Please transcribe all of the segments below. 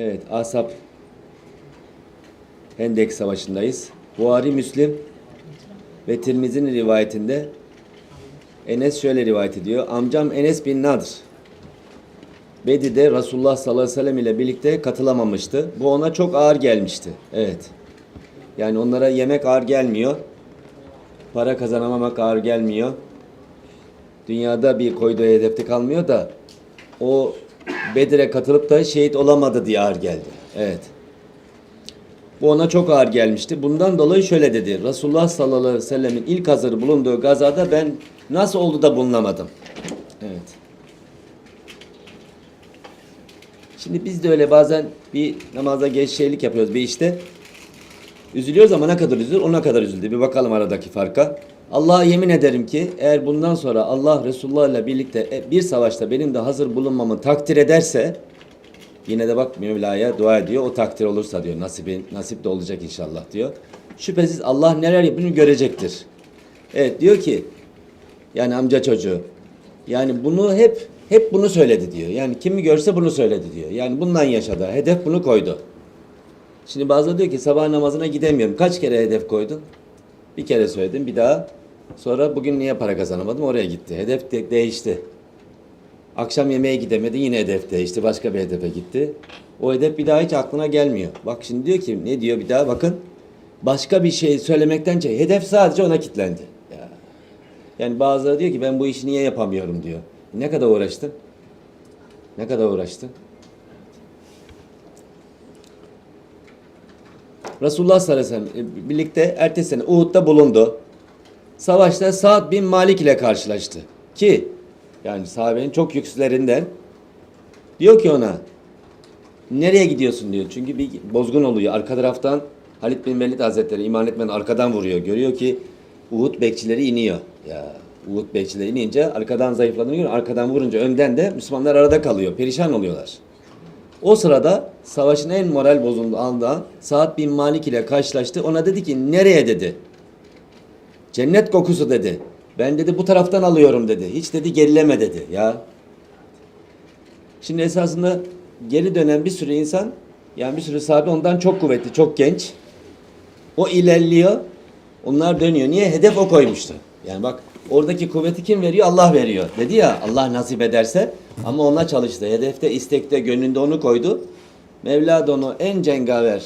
Evet, Asap Hendek Savaşı'ndayız. Buhari Müslim ve Tirmizi'nin rivayetinde Enes şöyle rivayet ediyor. Amcam Enes bin Nadr Bedir'de Resulullah sallallahu aleyhi ve sellem ile birlikte katılamamıştı. Bu ona çok ağır gelmişti. Evet. Yani onlara yemek ağır gelmiyor. Para kazanamamak ağır gelmiyor. Dünyada bir koyduğu hedefte kalmıyor da o Bedir'e katılıp da şehit olamadı diye ağır geldi. Evet. Bu ona çok ağır gelmişti. Bundan dolayı şöyle dedi. Resulullah sallallahu aleyhi ve sellemin ilk hazır bulunduğu gazada ben nasıl oldu da bulunamadım? Evet. Şimdi biz de öyle bazen bir namaza geç şeylik yapıyoruz bir işte. Üzülüyoruz ama ne kadar üzülür ona kadar üzüldü. Bir bakalım aradaki farka. Allah'a yemin ederim ki eğer bundan sonra Allah Resulullah ile birlikte e, bir savaşta benim de hazır bulunmamı takdir ederse yine de bak Mevla'ya dua ediyor. O takdir olursa diyor. Nasibi, nasip de olacak inşallah diyor. Şüphesiz Allah neler yaptığını görecektir. Evet diyor ki yani amca çocuğu yani bunu hep hep bunu söyledi diyor. Yani kimi görse bunu söyledi diyor. Yani bundan yaşadı. Hedef bunu koydu. Şimdi bazıları diyor ki sabah namazına gidemiyorum. Kaç kere hedef koydun? Bir kere söyledim. Bir daha. Sonra bugün niye para kazanamadım? Oraya gitti. Hedef de- değişti. Akşam yemeğe gidemedi. Yine hedef değişti. Başka bir hedefe gitti. O hedef bir daha hiç aklına gelmiyor. Bak şimdi diyor ki ne diyor bir daha bakın. Başka bir şey söylemektense hedef sadece ona kilitlendi. Ya. Yani bazıları diyor ki ben bu işi niye yapamıyorum diyor. Ne kadar uğraştın? Ne kadar uğraştın? Resulullah sallallahu aleyhi ve sellem e, birlikte ertesi sene Uhud'da bulundu. Savaşta Sa'd bin Malik ile karşılaştı. Ki yani sahabenin çok yükseklerinden diyor ki ona nereye gidiyorsun diyor. Çünkü bir bozgun oluyor. Arka taraftan Halid bin Velid Hazretleri iman etmeyen arkadan vuruyor. Görüyor ki Uhud bekçileri iniyor. Ya Uhud bekçileri inince arkadan zayıfladığını görüyor. Arkadan vurunca önden de Müslümanlar arada kalıyor. Perişan oluyorlar. O sırada savaşın en moral bozulduğu anda Sa'd bin Malik ile karşılaştı. Ona dedi ki nereye dedi. Cennet kokusu dedi. Ben dedi bu taraftan alıyorum dedi. Hiç dedi gerileme dedi ya. Şimdi esasında geri dönen bir sürü insan yani bir sürü sahabe ondan çok kuvvetli, çok genç. O ilerliyor. Onlar dönüyor. Niye? Hedef o koymuştu. Yani bak oradaki kuvveti kim veriyor? Allah veriyor. Dedi ya Allah nasip ederse. Ama ona çalıştı. Hedefte, istekte, gönlünde onu koydu. Mevla da onu en cengaver,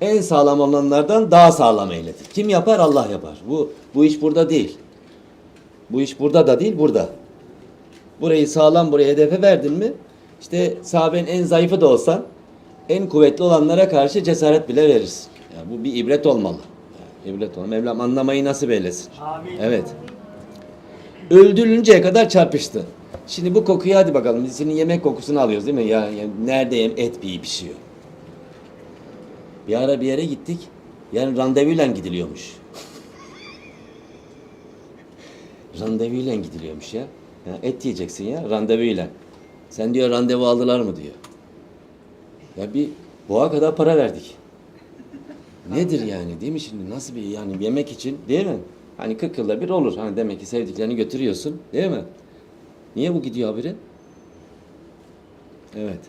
en sağlam olanlardan daha sağlam eyledi. Kim yapar? Allah yapar. Bu, bu iş burada değil. Bu iş burada da değil, burada. Burayı sağlam buraya hedefe verdin mi? İşte sahabenin en zayıfı da olsan en kuvvetli olanlara karşı cesaret bile verirsin. Yani bu bir ibret olmalı. Yani ibret olmalı. Mevlam anlamayı nasip eylesin. Amin. Evet. Öldürülünceye kadar çarpıştı. Şimdi bu kokuyu hadi bakalım. Biz senin yemek kokusunu alıyoruz değil mi? Ya, ya nerede yem et bir pişiyor. Bir ara bir yere gittik. Yani randevuyla gidiliyormuş. randevuyla gidiliyormuş ya. ya. Et yiyeceksin ya randevuyla. Sen diyor randevu aldılar mı diyor. Ya bir boğa kadar para verdik. Nedir yani değil mi şimdi nasıl bir yani yemek için değil mi? Hani 40 yılda bir olur. Hani demek ki sevdiklerini götürüyorsun değil mi? Niye bu gidiyor haberi? Evet.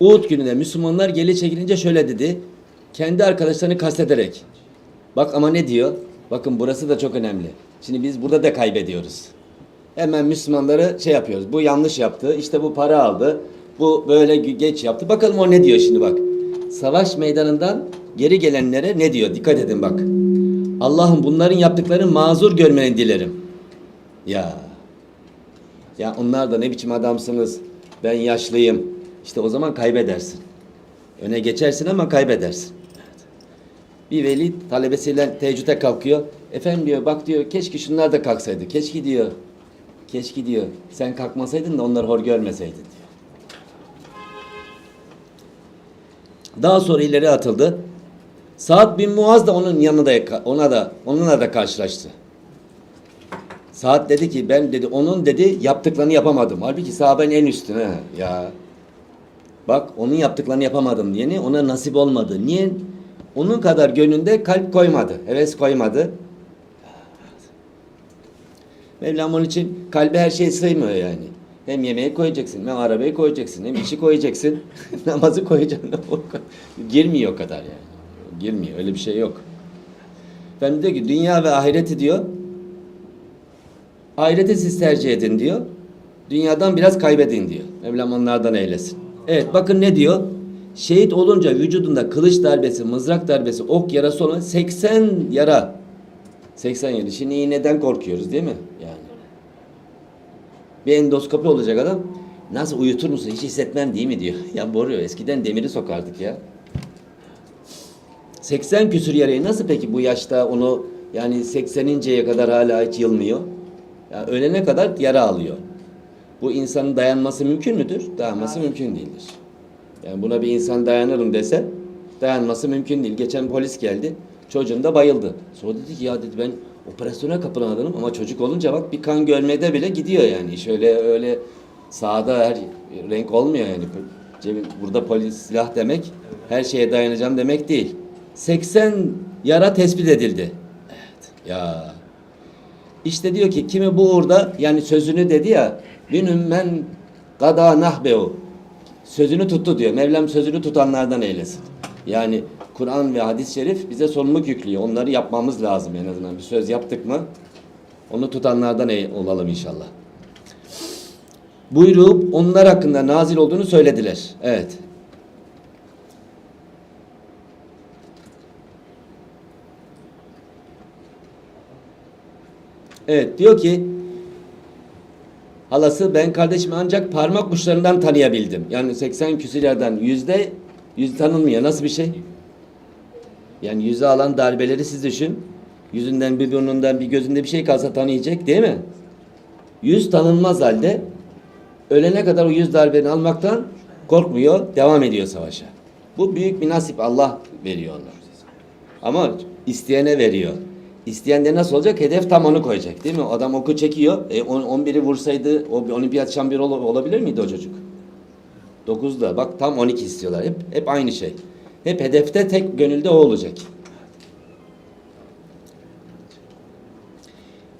Uhud gününe Müslümanlar geri çekilince şöyle dedi. Kendi arkadaşlarını kastederek. Bak ama ne diyor? Bakın burası da çok önemli. Şimdi biz burada da kaybediyoruz. Hemen Müslümanları şey yapıyoruz. Bu yanlış yaptı. İşte bu para aldı. Bu böyle geç yaptı. Bakalım o ne diyor şimdi bak. Savaş meydanından geri gelenlere ne diyor? Dikkat edin bak. Allah'ım bunların yaptıklarını mazur görmeni dilerim. Ya. Ya onlar da ne biçim adamsınız. Ben yaşlıyım. İşte o zaman kaybedersin. Öne geçersin ama kaybedersin. Bir veli talebesiyle teheccüde kalkıyor. Efendim diyor bak diyor keşke şunlar da kalksaydı. Keşke diyor. Keşke diyor. Sen kalkmasaydın da onları hor görmeseydin diyor. Daha sonra ileri atıldı. Saad bin Muaz da onun yanında ona da onunla da karşılaştı. Saad dedi ki ben dedi onun dedi yaptıklarını yapamadım. Halbuki sahabenin en üstüne ya. Bak onun yaptıklarını yapamadım diye ona nasip olmadı. Niye? Onun kadar gönlünde kalp koymadı. Heves koymadı. Mevlam onun için kalbe her şey sığmıyor yani. Hem yemeği koyacaksın, hem arabayı koyacaksın, hem işi koyacaksın, namazı koyacaksın. Girmiyor o kadar yani. Girmiyor. Öyle bir şey yok. Efendim diyor ki dünya ve ahireti diyor. Ahireti siz tercih edin diyor. Dünyadan biraz kaybedin diyor. Mevlam onlardan eylesin. Evet bakın ne diyor? Şehit olunca vücudunda kılıç darbesi, mızrak darbesi, ok yarası olan 80 yara. 80 yara. Şimdi iğneden korkuyoruz değil mi? Yani. Bir endoskopi olacak adam. Nasıl uyutur musun? Hiç hissetmem değil mi diyor. Ya boruyor. Eskiden demiri sokardık ya. 80 küsür yarayı nasıl peki bu yaşta onu yani 80'inceye kadar hala hiç yılmıyor? Ya ölene kadar yara alıyor. Bu insanın dayanması mümkün müdür? Dayanması mümkün değildir. Yani buna bir insan dayanırım dese dayanması mümkün değil. Geçen polis geldi. Çocuğum da bayıldı. Sonra dedi ki ya dedi ben operasyona kapılamadım ama çocuk olunca bak bir kan görmede bile gidiyor yani. Şöyle öyle sağda her renk olmuyor yani. Burada polis silah demek her şeye dayanacağım demek değil. 80 yara tespit edildi. Evet. Ya işte diyor ki kimi bu uğurda yani sözünü dedi ya günüm men gada nahbehu sözünü tuttu diyor. Mevlam sözünü tutanlardan eylesin. Yani Kur'an ve hadis-i şerif bize sorumluluk yüklüyor. Onları yapmamız lazım en azından. Bir söz yaptık mı onu tutanlardan olalım inşallah. Buyurup onlar hakkında nazil olduğunu söylediler. Evet. Evet diyor ki halası ben kardeşimi ancak parmak uçlarından tanıyabildim. Yani 80 küsürlerden yüzde yüz tanınmıyor. Nasıl bir şey? Yani yüze alan darbeleri siz düşün. Yüzünden bir burnundan bir gözünde bir şey kalsa tanıyacak değil mi? Yüz tanınmaz halde ölene kadar o yüz darbeni almaktan korkmuyor, devam ediyor savaşa. Bu büyük bir nasip Allah veriyor ona. Ama isteyene veriyor. İsteyen nasıl olacak? Hedef tam onu koyacak değil mi? Adam oku çekiyor. E, on- 11'i vursaydı o olimpiyat şampiyonu ol- olabilir miydi o çocuk? 9'da. Bak tam 12 istiyorlar. Hep hep aynı şey. Hep hedefte tek gönülde o olacak.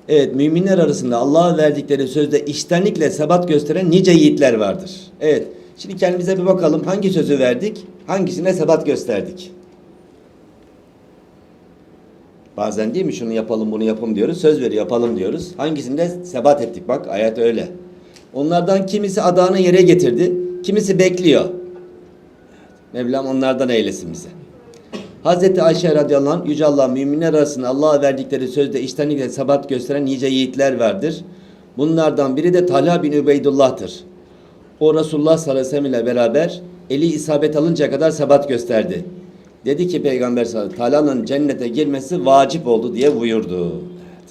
Evet, müminler arasında Allah'a verdikleri sözde iştenlikle sebat gösteren nice yiğitler vardır. Evet, şimdi kendimize bir bakalım. Hangi sözü verdik? Hangisine sebat gösterdik? Bazen değil mi şunu yapalım bunu yapalım diyoruz. Söz veriyor yapalım diyoruz. Hangisinde sebat ettik bak ayet öyle. Onlardan kimisi adağını yere getirdi. Kimisi bekliyor. Mevlam onlardan eylesin bize. Hazreti Ayşe radıyallahu anh Yüce Allah müminler arasında Allah'a verdikleri sözde iştenlikle sebat gösteren nice yiğitler vardır. Bunlardan biri de Talha bin Ubeydullah'tır. O Resulullah sallallahu aleyhi ve sellem ile beraber eli isabet alıncaya kadar sebat gösterdi. Dedi ki Peygamber sallallahu aleyhi ve sellem Talha'nın cennete girmesi vacip oldu diye buyurdu. Evet.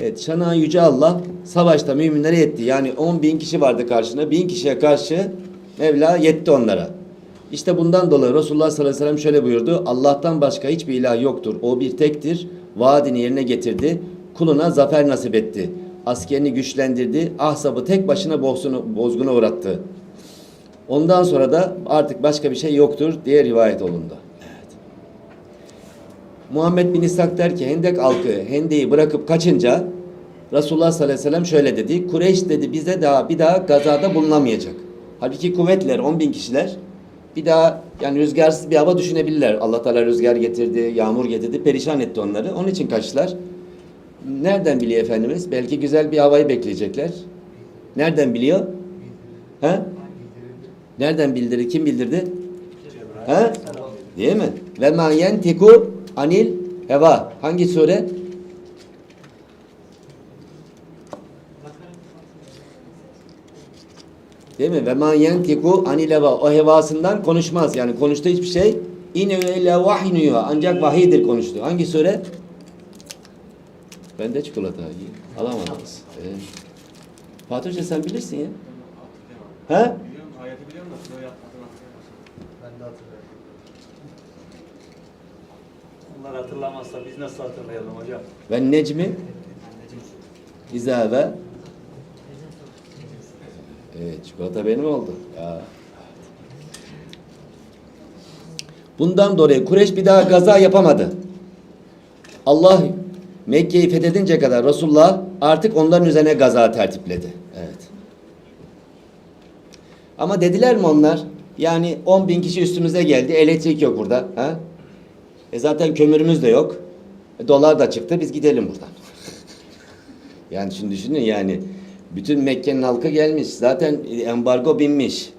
Evet, Şanan Yüce Allah savaşta müminlere yetti. Yani 10 bin kişi vardı karşına. Bin kişiye karşı Mevla yetti onlara. İşte bundan dolayı Resulullah sallallahu aleyhi ve sellem şöyle buyurdu. Allah'tan başka hiçbir ilah yoktur. O bir tektir. Vaadini yerine getirdi. Kuluna zafer nasip etti. Askerini güçlendirdi. Ahzabı tek başına bozguna uğrattı. Ondan sonra da artık başka bir şey yoktur diye rivayet olundu. Evet. Muhammed bin İshak der ki Hendek halkı Hende'yi bırakıp kaçınca Resulullah sallallahu aleyhi ve sellem şöyle dedi. Kureyş dedi bize daha bir daha gazada bulunamayacak. Halbuki kuvvetler 10 bin kişiler bir daha yani rüzgarsız bir hava düşünebilirler. Allah Teala rüzgar getirdi, yağmur getirdi, perişan etti onları. Onun için kaçtılar. Nereden biliyor Efendimiz? Belki güzel bir havayı bekleyecekler. Nereden biliyor? He? Nereden bildirdi? Kim bildirdi? He? Değil mi? Ve ma yentiku anil heva. Hangi sure? Değil mi? Ve ma yentiku anil heva. O hevasından konuşmaz. Yani konuştuğu hiçbir şey ine ile vahynuyor. Ancak vahiydir konuştu. Hangi sure? Ben de çikolata yiyeyim. Alamadınız. Ee, Fatih Hoca sen bilirsin ya. He? Ben de hatırlıyorum. Onlar hatırlamazsa biz nasıl hatırlayalım hocam? Ve necmi İzabe Evet çikolata benim oldu. Ya. Bundan dolayı Kureyş bir daha gaza yapamadı. Allah Mekke'yi fethedince kadar Resulullah Artık onların üzerine gaza tertipledi. Evet. Ama dediler mi onlar? Yani 10 bin kişi üstümüze geldi. Elektrik yok burada. Ha? E zaten kömürümüz de yok. E dolar da çıktı. Biz gidelim buradan. yani şimdi düşünün yani. Bütün Mekke'nin halkı gelmiş. Zaten embargo binmiş.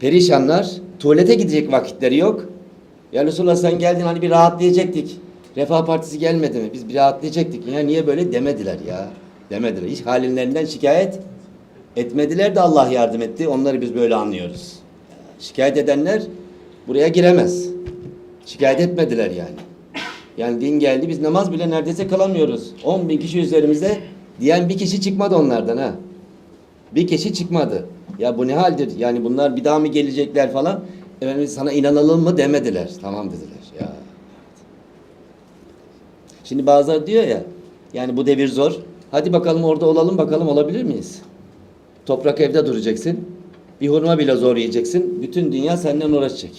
Perişanlar. Tuvalete gidecek vakitleri yok. Ya Resulullah sen geldin hani bir rahatlayacaktık. Refah Partisi gelmedi mi? Biz bir rahatlayacaktık. Ya niye böyle demediler ya. Demediler. Hiç halinden şikayet etmediler de Allah yardım etti. Onları biz böyle anlıyoruz. Şikayet edenler buraya giremez. Şikayet etmediler yani. Yani din geldi biz namaz bile neredeyse kılamıyoruz. 10 bin kişi üzerimizde diyen bir kişi çıkmadı onlardan ha. Bir kişi çıkmadı. Ya bu ne haldir? Yani bunlar bir daha mı gelecekler falan. Efendim sana inanalım mı demediler. Tamam dediler. Ya. Şimdi bazıları diyor ya yani bu devir zor. Hadi bakalım orada olalım bakalım olabilir miyiz? Toprak evde duracaksın. Bir hurma bile zor yiyeceksin. Bütün dünya senden uğraşacak.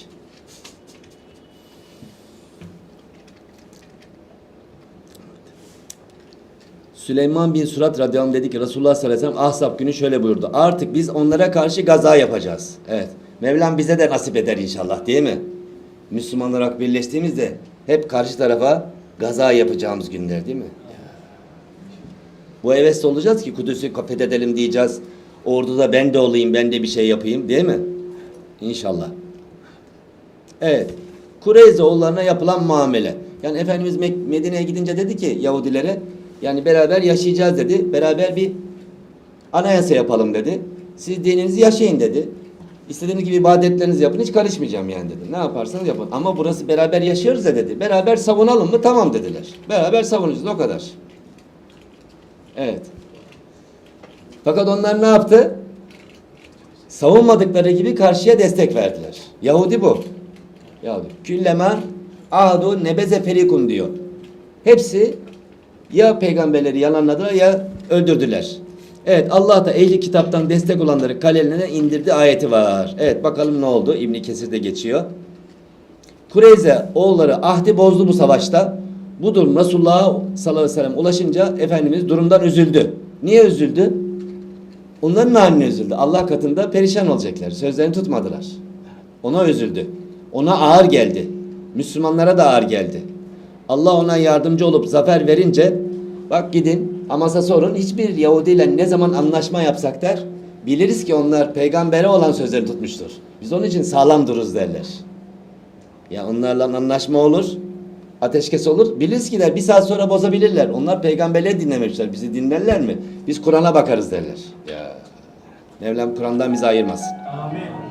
Süleyman bin Surat radıyallahu anh dedi ki Resulullah sallallahu aleyhi ve sellem Ahzab günü şöyle buyurdu. Artık biz onlara karşı gaza yapacağız. Evet. Mevlam bize de nasip eder inşallah değil mi? Müslüman olarak birleştiğimizde hep karşı tarafa gaza yapacağımız günler değil mi? Bu hevesle olacağız ki Kudüs'ü fethedelim diyeceğiz. Orduda ben de olayım, ben de bir şey yapayım değil mi? İnşallah. Evet. Kureyze oğullarına yapılan muamele. Yani Efendimiz Medine'ye gidince dedi ki Yahudilere yani beraber yaşayacağız dedi. Beraber bir anayasa yapalım dedi. Siz dininizi yaşayın dedi. İstediğiniz gibi ibadetlerinizi yapın hiç karışmayacağım yani dedi. Ne yaparsanız yapın. Ama burası beraber yaşıyoruz ya dedi. Beraber savunalım mı? Tamam dediler. Beraber savunacağız o kadar. Evet. Fakat onlar ne yaptı? Savunmadıkları gibi karşıya destek verdiler. Yahudi bu. Yahudi. Küllema adu nebeze ferikun diyor. Hepsi ya peygamberleri yalanladılar ya öldürdüler. Evet Allah da ehli kitaptan destek olanları kalelerine indirdi ayeti var. Evet bakalım ne oldu? İbn Kesir'de geçiyor. Kureyze oğulları ahdi bozdu bu savaşta. Bu durum Resulullah'a sallallahu aleyhi ve sellem ulaşınca Efendimiz durumdan üzüldü. Niye üzüldü? Onların haline üzüldü. Allah katında perişan olacaklar. Sözlerini tutmadılar. Ona üzüldü. Ona ağır geldi. Müslümanlara da ağır geldi. Allah ona yardımcı olup zafer verince bak gidin Amas'a sorun hiçbir Yahudi ile ne zaman anlaşma yapsak der biliriz ki onlar peygambere olan sözlerini tutmuştur. Biz onun için sağlam dururuz derler. Ya onlarla anlaşma olur. Ateşkes olur. Biliriz ki der bir saat sonra bozabilirler. Onlar peygamberleri dinlemişler. Bizi dinlerler mi? Biz Kur'an'a bakarız derler. Ya. Mevlam Kur'an'dan bizi ayırmasın. Amin.